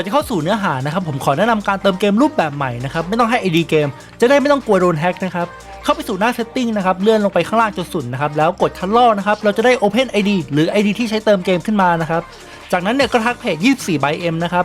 อนจะเข้าสู่เนื้อหานะครับผมขอแนะนำการเติมเกมรูปแบบใหม่นะครับไม่ต้องให้ ID เกม จะได้ไม่ต้องกลัวโดนแฮ็กนะครับเข้าไปสู่หน้า setting นะครับเลื่อนลงไปข้างล่างจนสุดนะครับแล้วกดคันลอกนะครับเราจะได้ Open ID หรือ ID ที่ใช้เติมเกมขึ้นมานะครับจากนั้นเนี่ยก็ทักเพจ24 by M นะครับ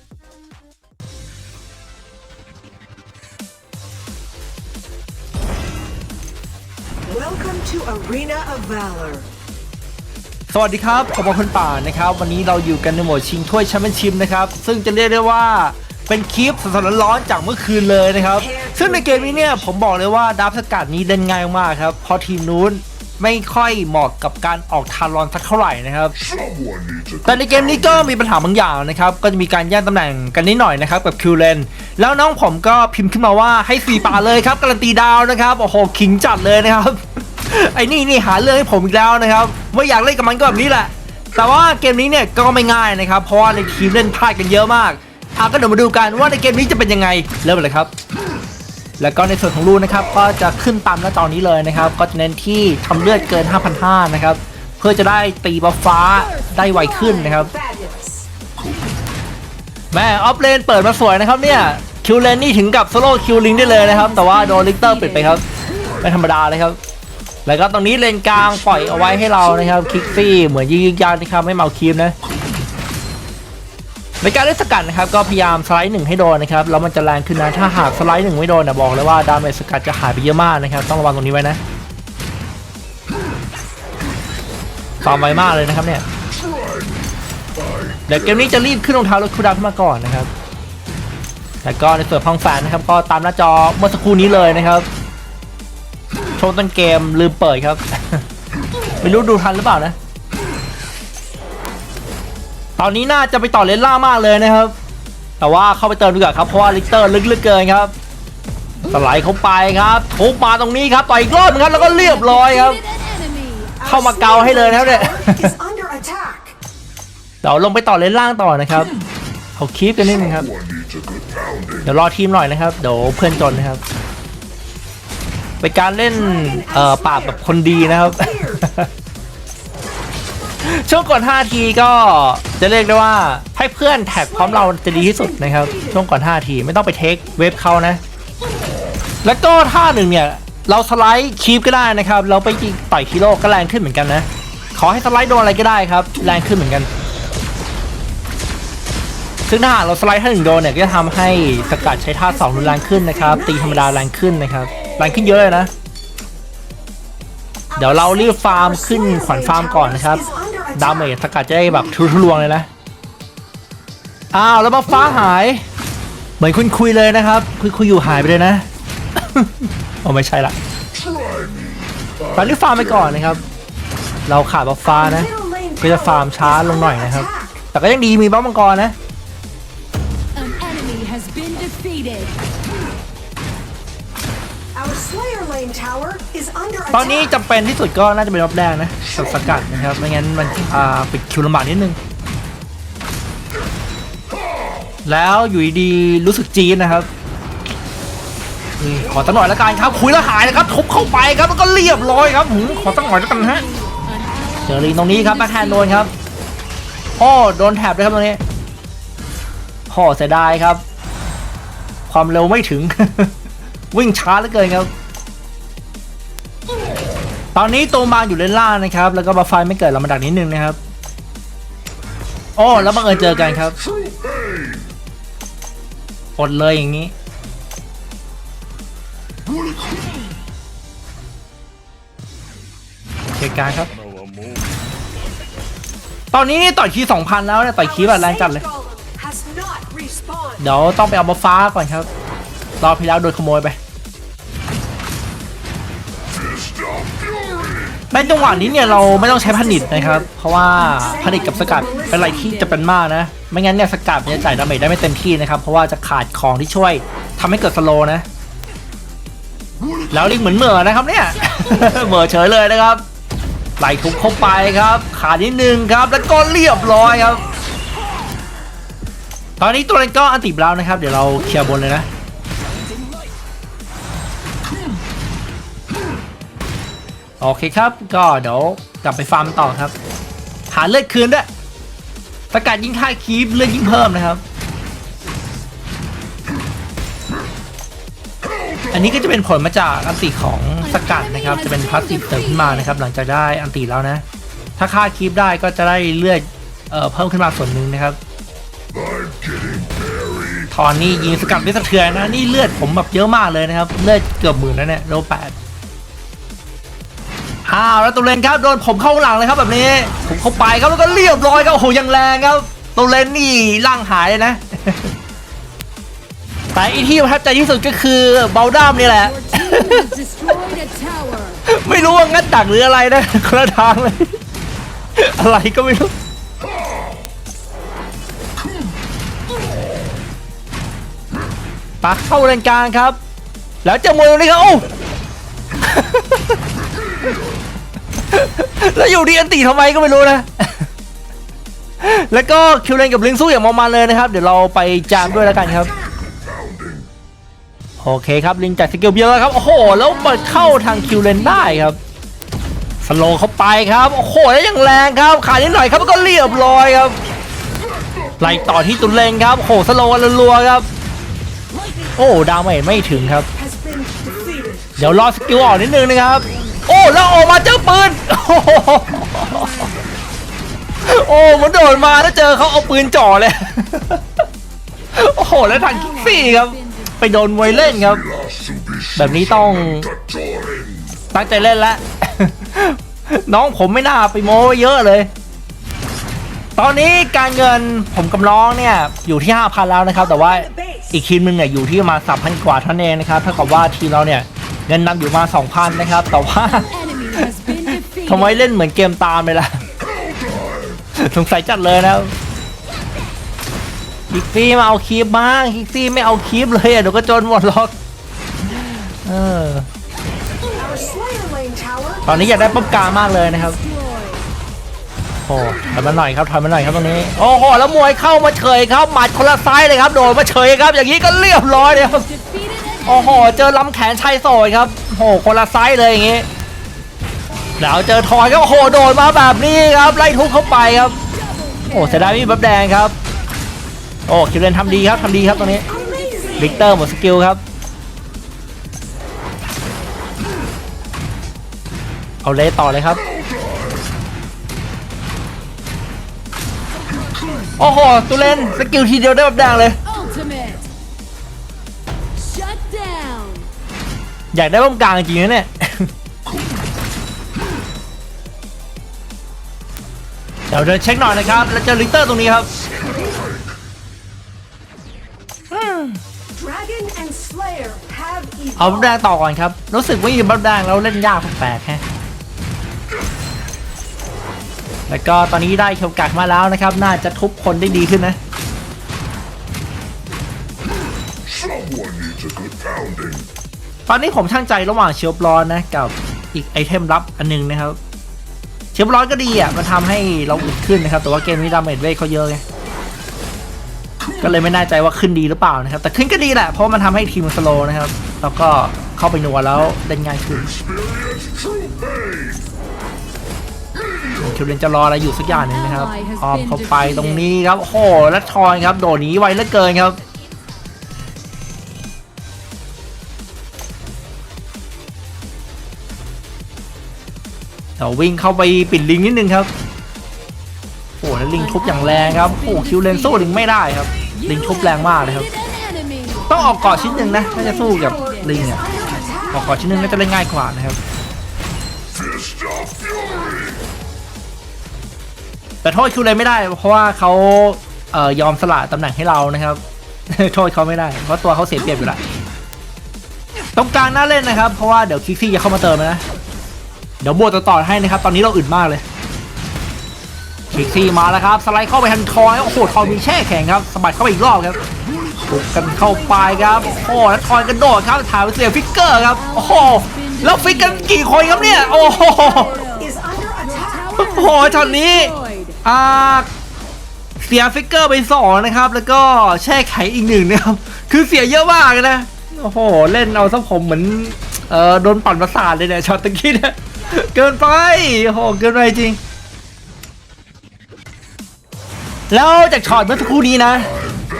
Welcome to Arena of Valor. สวัสดีครับผมเป็นคนป่านะครับ วันนี้เราอยู่กันในโหมดชิงถ้วยแชมเปี้ยนชิพนะครับ ซึ่งจะเรียกได้ว่าเป็นคลิปสดๆร้อนๆจากเมื่อคืนเลยนะครับ ซึ่งในเกมนี้เนี่ยผมบอกเลยว่าดับสกัดนี้เล่นง่ายมากครับ เพราะทีมนู้นไม่ค่อยเหมาะกับการออกทารอนสักเท่าไหร่นะครับ Someone needs a แต่ในเกมนี้ก็มีปัญหาบางอย่างนะครับ ก็จะมีการแย่งตำแหน่งกันนิดหน่อยนะครับกับคิวเลน แล้วน้องผมก็พิมพ์ขึ้นมาว่าให้สีป่าเลยครับการันตีดาวนะครับ โอ้โหขิงจัดเลยนะครับ ไอ้นี่นี่หาเรื่องให้ผมอีกแล้วนะครับว่อยากเล่นกับมันก็แบบนี้แหละ แต่ว่าเกมนี้เนี่ยก็ไม่ง่ายนะครับเพราะว่าในทีมเล่นพลาดกันเยอะมากอะก็เดี๋ยวมาดูกันว่าในเกมนี้จะเป็นยังไงเริ่มเลยครับ แล้วก็ในส่วนของรูนนะครับก็จะขึ้นตามหน้าจอนี้เลยนะครับ ก็จะเน้นที่ทำเลือดเกิน 5,500นะครับเพื่อจะได้ตีบัฟฟ้าได้ไวขึ้นนะครับ แม่ออฟเลนเปิดมาสวยนะครับเนี่ยคิวเลนนี่ถึงกับโซโล่คิวลิงได้เลยนะครับ แต่ว่าโดนลิกเตอร์ปิดไปครับ ไม่ธรรมดาเลยครับ แล้วก็ตรงนี้เลนกลางปล่อยเอาไว้ให้เรานะครับคิกซี่เหมือนยิงยางนะครับไม่เมาคีมนะในการเล่นสกัดนะครับก็พยายามสไลด์หนึ่งให้โดนนะครับแล้วมันจะแรงขึ้นนะถ้าหากสไลด์หนึ่งไม่โดนนะบอกเลยว่าดาเมจสกัดจะหายไปเยอะมากนะครับต้องระวังตรงนี้ไว้นะฟามไวมากเลยนะครับเนี่ยเดี๋ยวเกมนี้จะรีบขึ้นรองเท้ารถคูดาวขึ้นมาก่อนนะครับแล้วก็ในส่วนของแฟนนะครับก็ตามหน้าจอเมื่อสักครู่นี้เลยนะครับ ช่วงต้นเกมลืมเปิดครับ ไม่รู้ดูทันหรือเปล่านะ ตอนนี้น่าจะไปต่อเลนล่ามากเลยนะครับ แต่ว่าเข้าไปเติมดีกว่าครับเพราะว่าลิกเตอร์ลึกเหลือเกินครับสไลด์เข้าไปครับทุบมาตรงนี้ครับต่อยอีกรอบนึงครับแล้วก็เรียบร้อยครับ เข้ามาเกาให้เลยนะครับเนี่ยเดี๋ยวลงไปต่อเลนล่างต่อนะครับเอาคีปกันนิดนึงครับ เดี๋ยวรอทีมหน่อยนะครับ เดี๋ยวเพื่อนจนนะครับ เป็นการเล่นเอ่อปราบแบบคนดีนะครับ ช่วงก่อน 5 ทีก็จะเรียกได้ว่าให้เพื่อนแท็กพร้อมเราจะดีที่สุดนะครับ ช่วงก่อน 5 ทีไม่ต้องไปเทคเวฟเขานะ แล้วก็ท่าหนึ่งเนี่ย เราสไลด์คีปก็ได้นะครับ เราไปยิงต่อยฮีโร่ก็แรงขึ้นเหมือนกันนะ ขอให้สไลด์โดนอะไรก็ได้ครับ แรงขึ้นเหมือนกัน ซึ่งถ้าหากเราสไลด์ท่าหนึ่งโดนเนี่ยก็จะทำให้สกัดใช้ท่าสองรุนแรงขึ้นนะครับ ตีธรรมดาแรงขึ้นนะครับ แรงขึ้นเยอะเลยนะ เดี๋ยวเรารีบฟาร์มขึ้นขวัญฟาร์มก่อนนะครับ ดาเมจสกัดจะได้แบบทุรวงเลยนะ อ้าวแล้วมาฟ้าหาย เหมือนคุณคุยเลยนะครับคุยคุยอยู่หายไปเลยนะ โอ้ไม่ใช่ละตอนนี้ฟาร์มไปก่อนนะครับ เราขาดบัฟฟ้านะ Middle lane ก็จะฟาร์มช้าลงหน่อยนะครับ แต่ก็ยังดีมีบ้ามังกรนะ ตอนนี้จำเป็นที่สุดก็น่าจะเป็นรอบแดงนะสับสกัดนะครับไม่งั้นมันอ่าปิดคิวลำบากนิดนึง แล้วอยู่ดีรู้สึกจีนนะครับขอสักหน่อยละกันครับคุยแล้วหายนะครับทุบเข้าไปครับแล้วก็เรียบร้อยครับหืมขอสักหน่อยละกันฮะเจอลิงตรงนี้ครับแบ็คแฮนด์โดนครับพ่อโดนแถบด้วยครับตรงนี้พ่อเสียดายครับ ความเร็วไม่ถึง วิ่งช้าเหลือเกินครับ ตอนนี้ตัวมาอยู่เลนล่างนะครับ แล้วก็บาไฟไม่เกิดเรามาดักนิดนึงนะครับโอ้แล้วบังเอิญเจอกันครับอดเลยอย่างนี้ เหตุการณ์ครับ ตอนนี้ต่อยคีสองพันแล้วเนี่ยต่อยคีแบบแรงจัดเลย เดี๋ยวต้องไปเอามาฟ้าก่อนครับ รอบที่แล้วโดนขโมยไป ในจังหวะนี้เนี่ยเราไม่ต้องใช้ผนิตนะครับ เพราะว่าผนิตกับสกัดเป็นอะไรที่จะเป็นมากนะ ไม่งั้นเนี่ยสกัดจะจ่ายดาเมจได้ไม่เต็มที่นะครับ เพราะว่าจะขาดของที่ช่วยทำให้เกิดสโลนะ แล้วลิงเหมือนเหม่อนะครับเนี่ยเหม่อเฉยเลยนะครับไหลทุบเข้าไปครับ ขาดนิดนึงครับ แล้วก็เรียบร้อยครับ ตอนนี้ตัวเลนก็อันติบแล้วนะครับ เดี๋ยวเราเคลียร์บนเลยนะ โอเคครับ ก็เดี๋ยวกลับไปฟาร์มต่อครับ หาเลือดคืนด้วยสกัดยิ่งค่าคีปเลือดยิ่งเพิ่มนะครับ อันนี้ก็จะเป็นผลมาจากอันติของสกัดนะครับ จะเป็นพาสซีฟเติมขึ้นมานะครับ หลังจากได้อันติแล้วนะ ถ้าค่าคีปได้ก็จะได้เลือดเออเพิ่มขึ้นมาส่วนหนึ่งนะครับทอนนี่ยิงสกัดไม่สะเทือนนะ นี่เลือดผมแบบเยอะมากเลยนะครับ เลือดเกือบหมื่นแล้วเนี่ยโลแปด อ้าวแล้วตุเลนครับโดนผมเข้าหลังเลยครับแบบนี้ผมเข้าไปครับแล้วก็เรียบร้อยครับโอ้โหยังแรงครับตุเลนนี่ร่างหายเลยนะ แต่อีที่ประทับใจที่สุดก็คือเบลด้ามนี่แหละ Your team has destroyed a tower. ไม่รู้ว่างัดดักหรืออะไรนะคนละทางเลย อะไรก็ไม่รู้ปักเข้าเลนกลางครับ แล้วเจะมวยตรงนี้ครับโอ้ แล้วอยู่ดีอันตีทำไมก็ไม่รู้นะ แล้วก็คิวเลนกับลิงสู้อย่างมอมันเลยนะครับ เดี๋ยวเราไปจามด้วยแล้วกันครับ โอเคครับลิงจากสกิลเบียร์แล้วครับ โอ้โห แล้วเปิดเข้าทางคิวเลนได้ครับ สโลเข้าไปครับ โอ้โห แล้วยังแรงครับ ขาดนิดหน่อยครับแล้วก็เรียบร้อยครับ ไล่ต่อที่ตุนเลนครับ โอ้โห สโลว์กันรัวครับ โอ้ดาวเมจไม่ถึงครับ เดี๋ยวรอสกิลออกนิดนึงนะครับ อ้แล้วออกมาเจอปืน โอ้มันโดดมาแล้วเจอเขาเอาปืนจ่อเลย โอ้โหแล้วทางคิกซี่ครับ ไปโดนมวยเล่นครับ แบบนี้ต้องตั้งใจเล่นแล้วน้องผมไม่น่าไปโม้เยอะเลย ตอนนี้การเงินผมกำล้องเนี่ยอยู่ที่ 5,000 แล้วนะครับ แต่ว่าอีกทีมหนึงเนี่ยอยู่ที่ประมาณ3,000 กว่าเท่านั้นเองนะครับเท่ากับว่าทีมเราเนี่ย เงินนำอยู่มา 2,000 นะครับ แต่ว่าทำไมเล่นเหมือนเกมตามเลยล่ะ สงสัยจัดเลยนะคิกซี่มาเอาคีบบ้างคิกซี่ไม่เอาคีบเลยอะเดี๋ยวก็จนหมดหรอกเออตอนนี้อยากได้ป๊อปกางมากเลยนะครับโอ้ถอยมาหน่อยครับถอยมาหน่อยครับตรงนี้ โอ้โหแล้วมวยเข้ามาเฉยครับหมัดคนละไซส์เลยครับ โดดมาเฉยครับ อย่างนี้ก็เรียบร้อยเลยครับ โอ้โห เจอลำแขนชายโสดครับโอ้โหคนละไซส์เลยอย่างนี้ แล้วเจอทอยก็โอ้โหโดดมาแบบนี้ครับไล่ทุบเข้าไปครับ โอ้เสียดายไม่มีบัฟแดงครับ โอ้คิวเลนทำดีครับทำดีครับตรงนี้วิกเตอร์หมดสกิลครับ เอาเลยต่อเลยครับ โอ้โหตุเลนสกิลทีเดียวได้แบบแดงเลย อยากได้บ้มกลางจริงนะเนี่ยเดี๋ยวเดินเช็คหน่อยนะครับ แล้วเจอลิกเตอร์ตรงนี้ครับ Dragon and Slayer have เอาบัฟ evolved. แดงต่อก่อนครับ รู้สึกว่ามีบัฟแดงแล้วเล่นยากแปลกๆฮะแล้วก็ตอนนี้ได้เคียวกักมาแล้วนะครับ น่าจะทุบคนได้ดีขึ้นนะ Someone needs a good pounding. ตอนนี้ผมช่างใจระหว่างเชียวบร้อนนะกับอีกไอเทมลับอันหนึงนะครับเชียวบร้อนก็ดีอะมันทำให้เราอึดขึ้นนะครับ แต่ว่าเกมนี้ดาเมจเวทเขาเยอะไงก็เลยไม่แน่ใจว่าขึ้นดีหรือเปล่านะครับ แต่ขึ้นก็ดีแหละเพราะมันทำให้ทีมสโลว์นะครับ แล้วก็เข้าไปนัวแล้วเล่นง่ายขึ้น Experience true pain. คิวเลนจะรออะไรอยู่สักอย่างหนึ่งนะครับออมเข้าไปตรงนี้ครับโอ้โหแล้วทอยครับโดดหนีไวเหลือเกินครับ เดี๋ยววิ่งเข้าไปปิดลิงนิดนึงครับโอ้โหแล้วลิงทุบอย่างแรงครับโอ้โหคิวเลนสู้ลิงไม่ได้ครับ ลิงทุบแรงมากเลยครับ ต้องออกเกาะชิ้นหนึ่งนะถ้าจะสู้กับลิงเนี่ยออกเกาะชิ้นหนึ่งน่าจะเล่นง่ายกว่านะครับแต่โทษคิวเลยไม่ได้ เพราะว่าเขาเอ่อยอมสละตำแหน่งให้เรานะครับโทษเขาไม่ได้ เพราะตัวเขาเสียเปรียบอยู่แล้วตรงกลางน่าเล่นนะครับ เพราะว่าเดี๋ยวคิกซี่จะเข้ามาเติมนะ เดี๋ยวบวกต่อๆให้นะครับ ตอนนี้เราอึดมากเลยคิกซี่มาแล้วครับ สไลด์เข้าไปทันทอยโอ้โหทอยมีแช่แข็งครับสบัดเข้าไปอีกรอบครับบุกกันเข้าไปครับ โอ้แล้วทอยกระโดดครับถายไปเสียฟิกเกอร์ครับ โอ้โห แล้วฟิกกันกี่คนครับเนี่ย โอ้โห โอ้โหช็อตนี้อ่าเสียฟิกเกอร์ไปสองนะครับ แล้วก็แช่ไขอีกหนึ่งนะครับ คือเสียเยอะมากนะ โอ้โห เล่นเอาซะผมเหมือน เออโดนปั่นประสาทเลยเนี่ยช็อตตะกี้เนี่ย เกินไปโหเกินไปจริง แล้วจากช็อตเมื่อสักครู่นี้นะ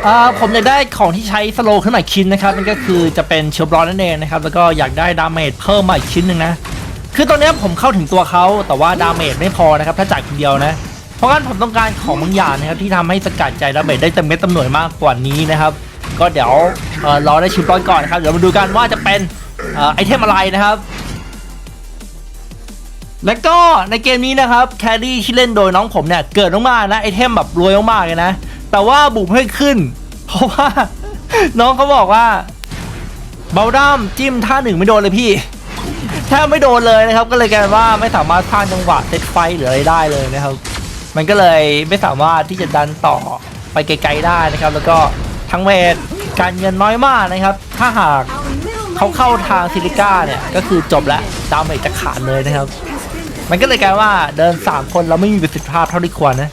อ่าผมอยากได้ของที่ใช้สโลขึ้นมาอีกชิ้นนะครับนั่นก็คือจะเป็นเชลบรอนนั่นเองนะครับ แล้วก็อยากได้ดาเมจเพิ่มมาอีกชิ้นหนึ่งนะ คือตอนนี้ผมเข้าถึงตัวเขาแต่ว่าดาเมจไม่พอนะครับ ถ้าจ่ายคนเดียวนะ เพราะงั้นผมต้องการของบางอย่างนะครับที่ทำให้สกัดใจดาเมจได้เต็มเม็ดเต็มหน่วยมากกว่านี้นะครับ ก็เดี๋ยวเอ่อรอได้ชิมร้อนก่อนนะครับเดี๋ยวมาดูกันว่าจะเป็นอไอเทมอะไรนะครับ แล้วก็ในเกมนี้นะครับแครี่ที่เล่นโดยน้องผมเนี่ยเกิดมากๆนะไอเทมแบบรวยมากๆเลยนะ แต่ว่าบุกไม่ขึ้น เพราะว่า น้องเขาบอกว่าเบลดัมจิ้มท่าหนึ่งไม่โดนเลยพี่แทบไม่โดนเลยนะครับ ก็เลยกลายว่าไม่สามารถสร้างจังหวะเซตไฟหรืออะไรได้เลยนะครับ มันก็เลยไม่สามารถที่จะดันต่อไปไกลๆได้นะครับ แล้วก็ทั้งเวทการเงินน้อยมากนะครับ ถ้าหากเขาเข้าทางซิลิก้าเนี่ยก็คือจบแล้วดาเมจจะขาดเลยนะครับ มันก็เลยกลายว่าเดิน 3 คนเราไม่มีประสิทธิภาพเท่าที่ควรนะ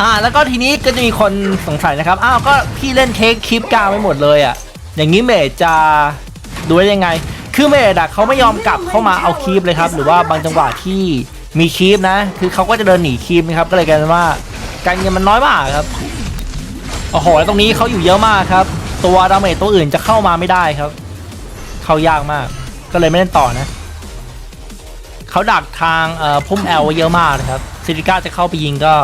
อ่าแล้วก็ทีนี้ก็จะมีคนสงสัยนะครับอ้าวก็พี่เล่นเทคคลิปกลางไปหมดเลยอะ่ะ อย่างนี้เมจจะดูได้ยังไง คือเมจอะเขาไม่ยอมกลับเข้ามาเอาคลิปเลยครับหรือว่าบางจังหวะที่มีคลิปนะ คือเขาก็จะเดินหนีคลิปนะครับก็เลยกลายเป็นว่าการเงินมันน้อยมากครับโอ้โหแล้วตรงนี้เขาอยู่เยอะมากครับ ตัวดาเมจตัวอื่นจะเข้ามาไม่ได้ครับ เข้ายากมาก ก็เลยไม่เล่นต่อนะ เขาดักทางพุ่มแอลไว้เยอะมากนะครับซิลิก้าจะเข้าไปยิงก็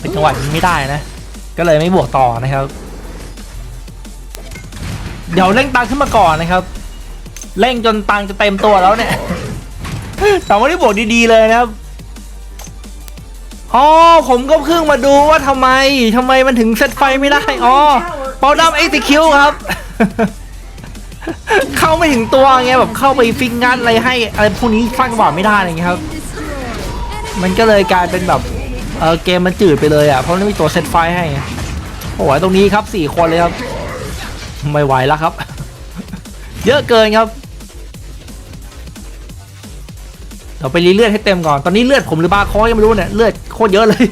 เป็นจังหวะยิงไม่ได้นะ ก็เลยไม่บวกต่อนะครับ เดี๋ยวเร่งตังขึ้นมาก่อนนะครับ เร่งจนตังจะเต็มตัวแล้วเนี่ยแต่ว่าได้บวกดีๆเลยนะครับอ๋อผมก็เพิ่งมาดูว่าทำไมทำไมมันถึงเซตไฟไม่ได้อ๋อเปาดัมเอ็กซ์คิวครับ เข้าไม่ถึงตัวไงแบบเข้าไปฟิกงัดอะไรให้อะไรพวกนี้สร้างจังหวะไม่ได้อะไรอย่างเงี้ยครับ มันก็เลยกลายเป็นแบบเออเกมมันจืดไปเลยอะเพราะไม่มีตัวเซตไฟให้โอ้โหตรงนี้ครับสี่คนเลยครับ ไม่ไหวแล้วครับ เยอะเกินครับเราไปรีเลือดให้เต็มก่อน ตอนนี้เลือดผมหรือบาร์คอยังไม่รู้เนี่ยเลือดโคตรเยอะเลย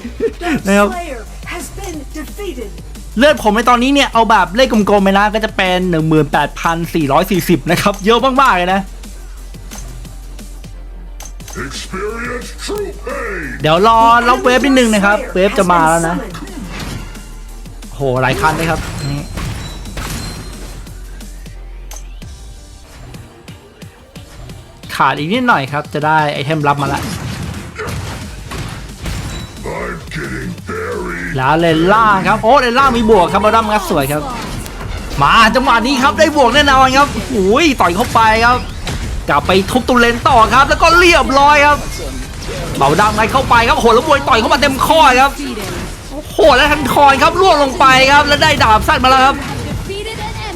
นะครับ Slayer has been defeated. เลือดผมในตอนนี้เนี่ย เอาแบบเลขกลมๆไปนะก็จะเป็น 18,440 นะครับ เยอะมากๆเลยนะ Experience true pain. เดี๋ยวรอรับเวฟนิดนึงนะครับ Slayer เวฟจะมาแล้วนะ has been summoned. โหหลายคันเลยครับนี่ขาดอีกนิดหน่อยครับ จะได้ไอเทมรับมาละ I'm getting buried. แล้วเลนล่าครับโอ้เลนล่ามีบวกครับบอดัมงัดสวยครับ มาจังหวะนี้ครับได้บวกแน่นอนครับโอ้ยต่อยเข้าไปครับ กลับไปทุบตุเลนต่อครับ แล้วก็เรียบร้อยครับเบาดำไงเข้าไปครับโหแล้วบวยต่อยเข้ามาเต็มข้อครับโหแล้วทันคอนครับล่วงลงไปครับ แล้วได้ดาบสั้นมาแล้วครับ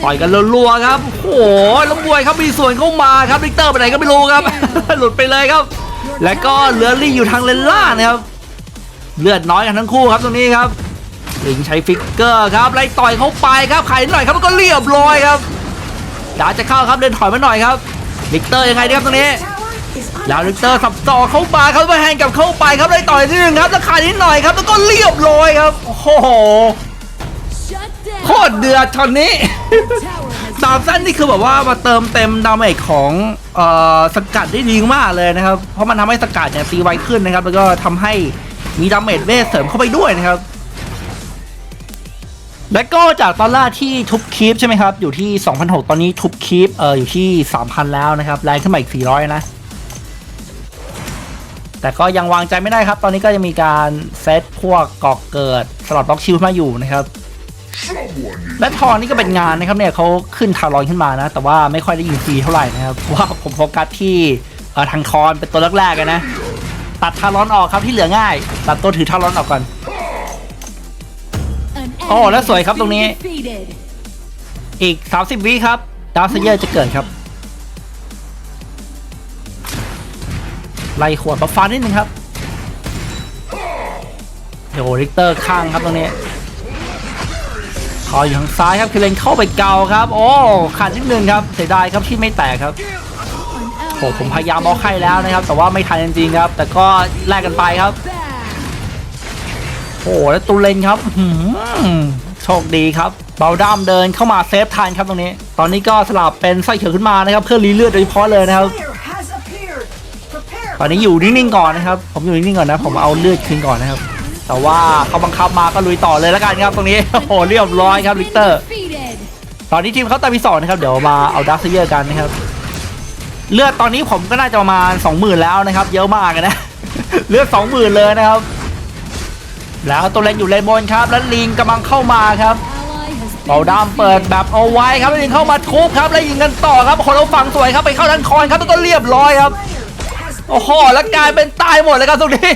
ต่อยกันรัวๆครับโอ้โหแล้วบวยครับมีส่วนเข้ามาครับลิกเตอร์ไปไหนก็ไม่รู้ครับ หลุดไปเลยครับ แล้วก็เหลือลี่อยู่ทางเลนล่านะครับ เลือดน้อยกันทั้งคู่ครับตรงนี้ครับลิงใช้ฟิกเกอร์ครับไล่ต่อยเข้าไปครับไขหน่อยครับแล้วก็เรียบร้อยครับดาจะเข้าครับเดินถอยมาหน่อยครับลิกเตอร์ยังไงดีครับตรงนี้แล้วลิกเตอร์สับต่อเข้ามาครับมาแฮนกับเข้าไปครับไล่ต่อยนิดนึงครับแล้วขายนิดหน่อยครับแล้วก็เรียบร้อยครับโอ้โหโคตรเดือดช็อตนี้ Tower has ดาบสั้นนี่คือแบบว่ามาเติมเต็มดาเมจของเอ่อสกัดได้ดีมากเลยนะครับ เพราะมันทำให้สกัดเนี่ยตีไวขึ้นนะครับ แล้วก็ทำให้ มีดาเมจเวทเสริมเข้าไปด้วยนะครับ และก็จากตอนแรกที่ทุบคีปใช่ไหมครับ อยู่ที่ 2,600 ตอนนี้ทุบคีปเอออยู่ที่ 3,000 แล้วนะครับ แรงขึ้นมาอีก 400 นะ แต่ก็ยังวางใจไม่ได้ครับ ตอนนี้ก็จะมีการเซตพวกกอกเกิดสลับล็อกชิลมาอยู่นะครับและทอนนี่ก็เป็นงานนะครับเนี่ยเขาขึ้นทารอนขึ้นมานะ แต่ว่าไม่ค่อยได้ยิงฟรีเท่าไหร่นะครับเพราะว่าผมโฟกัสที่ทางทอนเป็นตัวแรกๆกันนะ ตัดทารอนออกครับที่เหลือง่าย ตัดตัวถือทารอนออกก่อน an โอ้ enemy แล้วสวยครับ has ตรงนี้ been defeated. อีก 30 วิครับดาวเซเยอร์จะเกิดครับ ไล่ขวดบัฟฟ้านิดนึงครับโอ้โหริกเตอร์ข้างครับตรงนี้คอยอยู่ทางซ้ายครับคือเลนเข้าไปเกาครับ โอ้ขาดนิดนึงครับเสียดายครับที่ไม่แตกครับ An โอ้ผมพยายามบล็อกให้แล้วนะครับ แต่ว่าไม่ทันจริงๆครับ แต่ก็แลกกันไปครับ โอ้แล้วตูเลนครับโชคดีครับเบาด้ามเดินเข้ามาเซฟทันครับตรงนี้ ตอนนี้ก็สลับเป็นไส้เขียวขึ้นมานะครับ เพื่อรีเลือดโดยเฉพาะเลยนะครับตอนนี้อยู่นิ่งๆก่อนนะครับ ผมอยู่นิ่งๆก่อนนะ ผมเอาเลือดคืนก่อนนะครับ แต่ว่าเขาบังคับมาก็ลุยต่อเลยแล้วกันครับ ตรงนี้โอ้โหเรียบร้อยครับลิกเตอร์ ตอนนี้ทีมเขาตามีสองนะครับ เดี๋ยวมาเอาดักเยอร์กันนะครับ เลือดตอนนี้ผมก็น่าจะประมาณ20,000แล้วนะครับ เยอะมากนะ เลือด20,000เลยนะครับ แล้วตัวเลนอยู่เลนบนครับ แล้วลิงกำลังเข้ามาครับ Ally has been เบาดามเปิดแบบเอาไว้ครับแล้วลิงเข้ามาทุบครับแล้วยิงกันต่อครับคนเราฝั่งสวยครับไปเข้าทันคอนครับแล้วก็เรียบร้อยครับโอ้โหแล้วกลายเป็นตายหมดเลยครับตรงนี้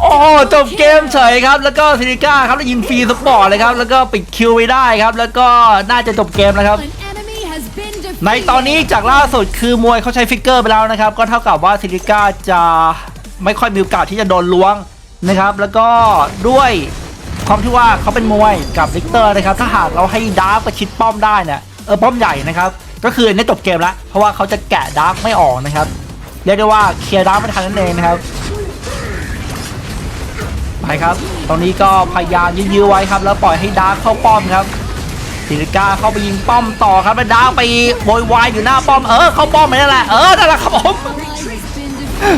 โอ้โจบเกมเฉยครับ แล้วก็ซินิก้าครับแล้วยิงฟรีสปอร์ตเลยครับ แล้วก็ปิดคิวไม่ได้ครับ แล้วก็น่าจะจบเกมแล้วครับ ในตอนนี้จากล่าสุดคือมวยเขาใช้ฟิกเกอร์ไปแล้วนะครับ ก็เท่ากับว่าซินิก้าจะไม่ค่อยมีโอกาสที่จะโดนล้วงนะครับ แล้วก็ด้วยความที่ว่าเขาเป็นมวยกับลิกเตอร์นะครับ ถ้าหากเราให้ดาร์กประชิดป้อมได้เนี่ยเออป้อมใหญ่นะครับ ก็คืออันจบเกมแล้วเพราะว่าเขาจะแกะดาร์กไม่ออกนะครับเรียกได้ว่าเคลียร์ดาร์กไม่ทันนั่นเองนะครับไปครับตรงนี้ก็พยายามยื้อไว้ครับ แล้วปล่อยให้ดาร์กเข้าป้อมครับ ซิลิก้าเข้าไปยิงป้อมต่อครับแล้วดาร์กไปโวยวายอยู่หน้าป้อมเออเข้าป้อมไปนั่นแหละเออนั่นแหละครับผม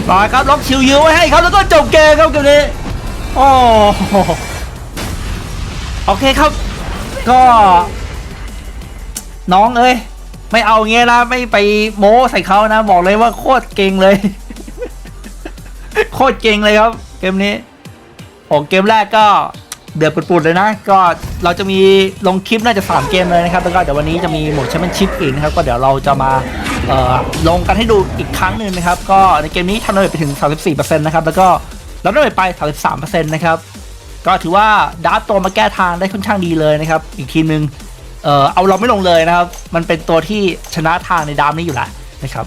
มาครับล็อกชิวยื้อไว้ให้ครับแล้วก็จบเกมครับเกมนี้โอ้โหโอเคครับ ก็ น้องเอ้ยไม่เอาเงี้ยนะไม่ไปโม้ใส่เขานะ บอกเลยว่าโคตรเก่งเลย โคตรเก่งเลยครับ เกมนี้โอ้เกมแรกก็ เดือดปุดๆเลยนะ ก็เราจะมีลงคลิปน่าจะ 3 เกมเลยนะครับ แล้วก็เดี๋ยววันนี้จะมีโหมดแชมเปี้ยนชิพอีกนะครับ ก็เดี๋ยวเราจะมาลงกันให้ดูอีกครั้งหนึ่งนะครับ ก็ในเกมนี้ทำดาเมจไปถึง 34%นะครับ แล้วก็เราได้ไป 33%นะครับ ก็ถือว่าดาร์ตตัวมาแก้ทางได้ค่อนข้างดีเลยนะครับ อีกทีมหนึ่งเออเอาเราไม่ลงเลยนะครับ มันเป็นตัวที่ชนะทางในดามนี้อยู่แล้วนะครับ